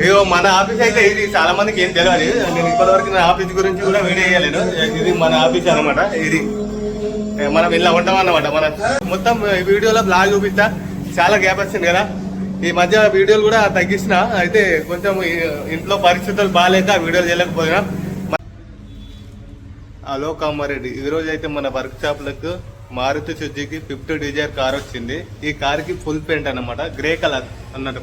అయ్యో మన ఆఫీస్ అయితే ఇది చాలా మందికి ఏం తెలియదు నేను ఇప్పటివరకు నా ఆఫీస్ గురించి కూడా వీడియో చేయలేను ఇది మన ఆఫీస్ అన్నమాట ఇది. మనం ఇలా ఉంటాం అన్నమాట. మన మొత్తం వీడియోలో బ్లాగ్ చూపిస్తా. చాలా గ్యాప్ వచ్చింది కదా. ఈ మధ్య వీడియోలు కూడా తగ్గించిన అయితే కొంచెం ఇంట్లో పరిస్థితులు బాగాలేక వీడియోలు చేయలేకపోయినా. హలో కామారెడ్డి. ఈరోజు అయితే మన work షాప్లకు Maruti Suzuki fifth Dzire car వచ్చింది. ఈ కార్కి ఫుల్ పెయింట్ అన్నమాట. గ్రే కలర్ అన్నట్టు.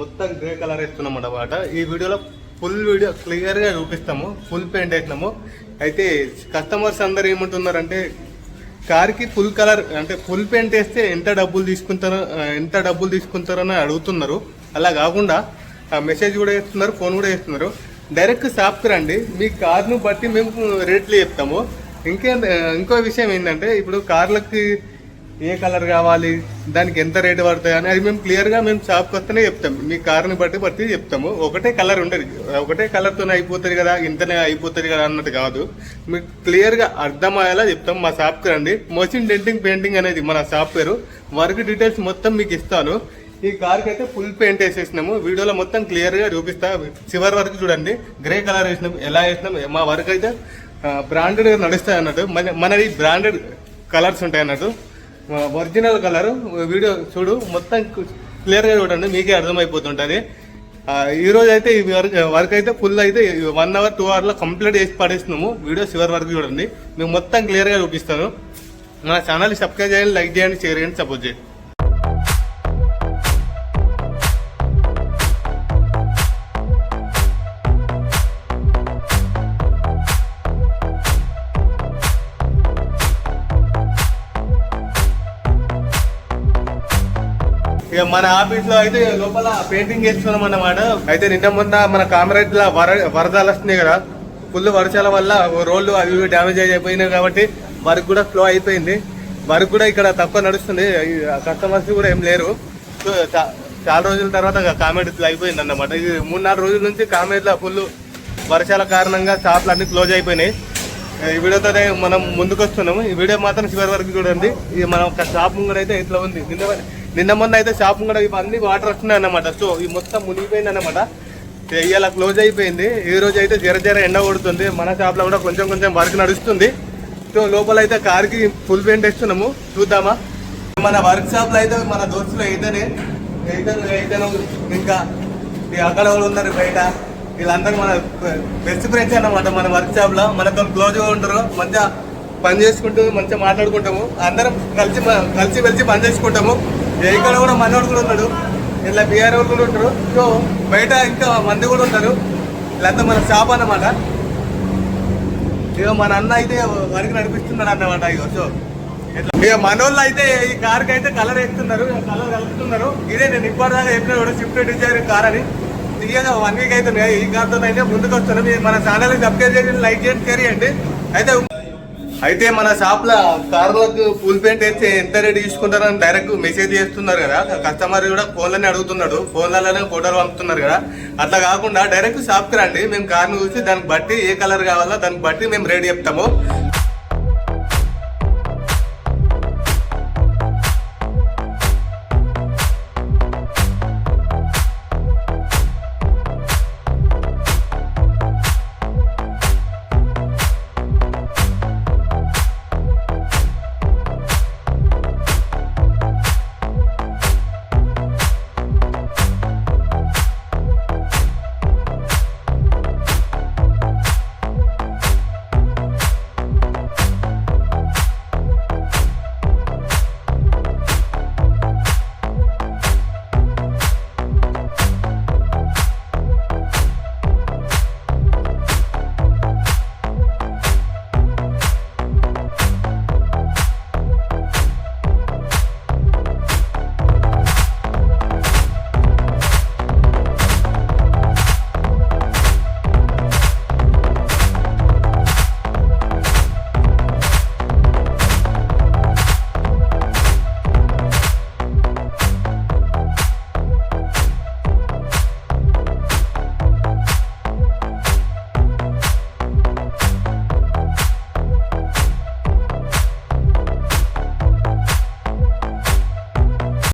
మొత్తం గ్రే కలర్ వేస్తున్నాం అన్నమాట ఈ వీడియోలో ఫుల్ వీడియో క్లియర్గా చూపిస్తాము. ఫుల్ పెయింట్ వేసినాము. అయితే కస్టమర్స్ అందరు ఏమంటున్నారంటే కార్కి ఫుల్ కలర్ అంటే ఫుల్ పెయింట్ వేస్తే ఎంత డబ్బులు తీసుకుంటారో ఎంత డబ్బులు తీసుకుంటారని అడుగుతున్నారు. అలా కాకుండా మెసేజ్ కూడా వేస్తున్నారు ఫోన్ కూడా చేస్తున్నారు డైరెక్ట్ షాప్కి రండి. మీ కార్ను బట్టి మేము రేట్లు చెప్తాము. ఇంకే ఇంకో విషయం ఏంటంటే ఇప్పుడు కార్లకి ఏ కలర్ కావాలి దానికి ఎంత రేటు పడుతుంది అని అది మేము క్లియర్గా మేము షాప్కి వస్తేనే చెప్తాం మీ కార్ని బట్టి బట్టి చెప్తాము. ఒకటే కలర్ ఉండదు. ఒకటే కలర్తోనే అయిపోతుంది కదా ఇంతనే అయిపోతుంది కదా అన్నట్టు కాదు. మీకు క్లియర్గా అర్థమయ్యేలా చెప్తాం మా షాప్కి రండి. మోషన్ డెంటింగ్ పెయింటింగ్ అనేది మన షాప్ పేరు. వర్క్ డీటెయిల్స్ మొత్తం మీకు ఇస్తాను. ఈ కార్కి అయితే ఫుల్ పెయింట్ వేసేసినాము. వీడియోలో మొత్తం క్లియర్గా చూపిస్తా. చివరి వరకు చూడండి. గ్రే కలర్ వేసినాం ఎలా వేసినాం మా వర్క్ అయితే బ్రాండెడ్గా నడుస్తాయి అన్నట్టు. మన- మనది బ్రాండెడ్ కలర్స్ ఉంటాయి అన్నట్టు. Original colour. వీడియో చూడు మొత్తం క్లియర్గా చూడండి మీకే అర్థమైపోతుంటుంది. ఈరోజు ఈ అయితే ఈ వర్క్ వర్క్ అయితే ఫుల్ అయితే వన్ అవర్ టూ అవర్లో కంప్లీట్ చేసి పడేస్తున్నాము. వీడియో చివరి వరకు చూడండి. మేము మొత్తం క్లియర్గా చూపిస్తాను. మన ఛానల్ సబ్స్క్రైబ్ చేయండి లైక్ చేయండి షేర్ చేయండి సపోర్ట్ చేయండి. ఇక మన ఆఫీస్లో అయితే లోపల పెయింటింగ్ చేస్తున్నాం అన్నమాట. అయితే నిన్న మొన్న మన కామరేజ్లో వర వరదలు వస్తున్నాయి కదా. ఫుల్ వర్షాల వల్ల రోడ్లు అవి ఇవి డ్యామేజ్ అయిపోయినాయి కాబట్టి వర్క్ కూడా స్లో అయిపోయింది. వర్క్ కూడా ఇక్కడ తక్కువ నడుస్తుంది. కస్టమర్స్ కూడా ఏం లేరు. సో చాలా రోజుల తర్వాత కామెడీ ఇట్లా అయిపోయింది అన్నమాట. ఇది మూడు నాలుగు రోజుల నుంచి కామెడీలో ఫుల్ వర్షాల కారణంగా షాప్లు అన్ని క్లోజ్ అయిపోయినాయి. ఈ వీడియోతో మనం ముందుకు వస్తున్నాము ఈ వీడియో మాత్రం చివరి వరకు చూడండి. ఇది మనం ఒక షాప్ ముంగడ అయితే ఇట్లా ఉంది. నిన్న నిన్న మొన్న అయితే షాప్ కూడా ఇవన్నీ వాటర్ వస్తున్నాయి అన్నమాట. సో ఈ మొత్తం మునిగిపోయింది అనమాట ఇవాళ క్లోజ్ అయిపోయింది. ఈ రోజు అయితే జర జర ఎండ కొడుతుంది. మన షాప్లో కూడా కొంచెం కొంచెం వర్క్ నడుస్తుంది. సో లోపల అయితే కార్కి ఫుల్ పెయింట్ వేస్తున్నాము. చూద్దామా. మన వర్క్ షాప్లో అయితే మన దోస్తులు అయితేనే ఇతను ఇతను ఇంకా అక్కడ వాళ్ళు ఉన్నారు బయట. వీళ్ళందరూ మన బెస్ట్ ఫ్రెండ్స్ అన్నమాట మన వర్క్ షాప్లో. మనతో క్లోజ్గా ఉంటారు. మంచిగా పని చేసుకుంటూ మంచిగా మాట్లాడుకుంటాము. అందరం కలిసి కలిసి మెలిసి పని చేసుకుంటాము. ఇక్కడ కూడా మనోడు కూడా ఉన్నాడు. ఇట్లా బీఆర్ వాళ్ళు కూడా ఉంటారు. సో బయట ఇంకా మంది కూడా ఉంటారు. వీళ్ళంతా మన షాప్ అన్నమాట. ఇక మన అన్న అయితే వర్క్ నడిపిస్తున్నాడు అన్నమాట ఇక సో. ఇట్లా ఇక మనోళ్ళు అయితే ఈ కార్కి అయితే కలర్ వేస్తున్నారు. కలర్ కలుపుతున్నారు. ఇదే నేను ఇప్పటిదాకా చెప్పిన కూడా స్విఫ్ట్ డిజైర్ కార్ అని. తీయగా వన్ వీక్ అయితే ఈ కార్తో అయితే ముందుకు వస్తున్నాం. మన ఛానల్ సబ్స్క్రైబ్ చేయండి లైక్ చేయండి షేర్ చేయండి. అయితే అయితే మన షాప్లో కార్లకు ఫుల్ పెయింట్ వేస్తే ఎంత రేట్ తీసుకుంటారని డైరెక్ట్ మెసేజ్ చేస్తున్నారు కదా. కస్టమర్ కూడా ఫోన్లోనే అడుగుతున్నాడు. ఫోన్లలోనే ఫోటోలు పంపుతున్నారు కదా. అట్లా కాకుండా డైరెక్ట్ షాప్కి రండి. మేము కార్ను చూసి దాన్ని బట్టి ఏ కలర్ కావాలో దాన్ని బట్టి మేము రేట్ చెప్తాము.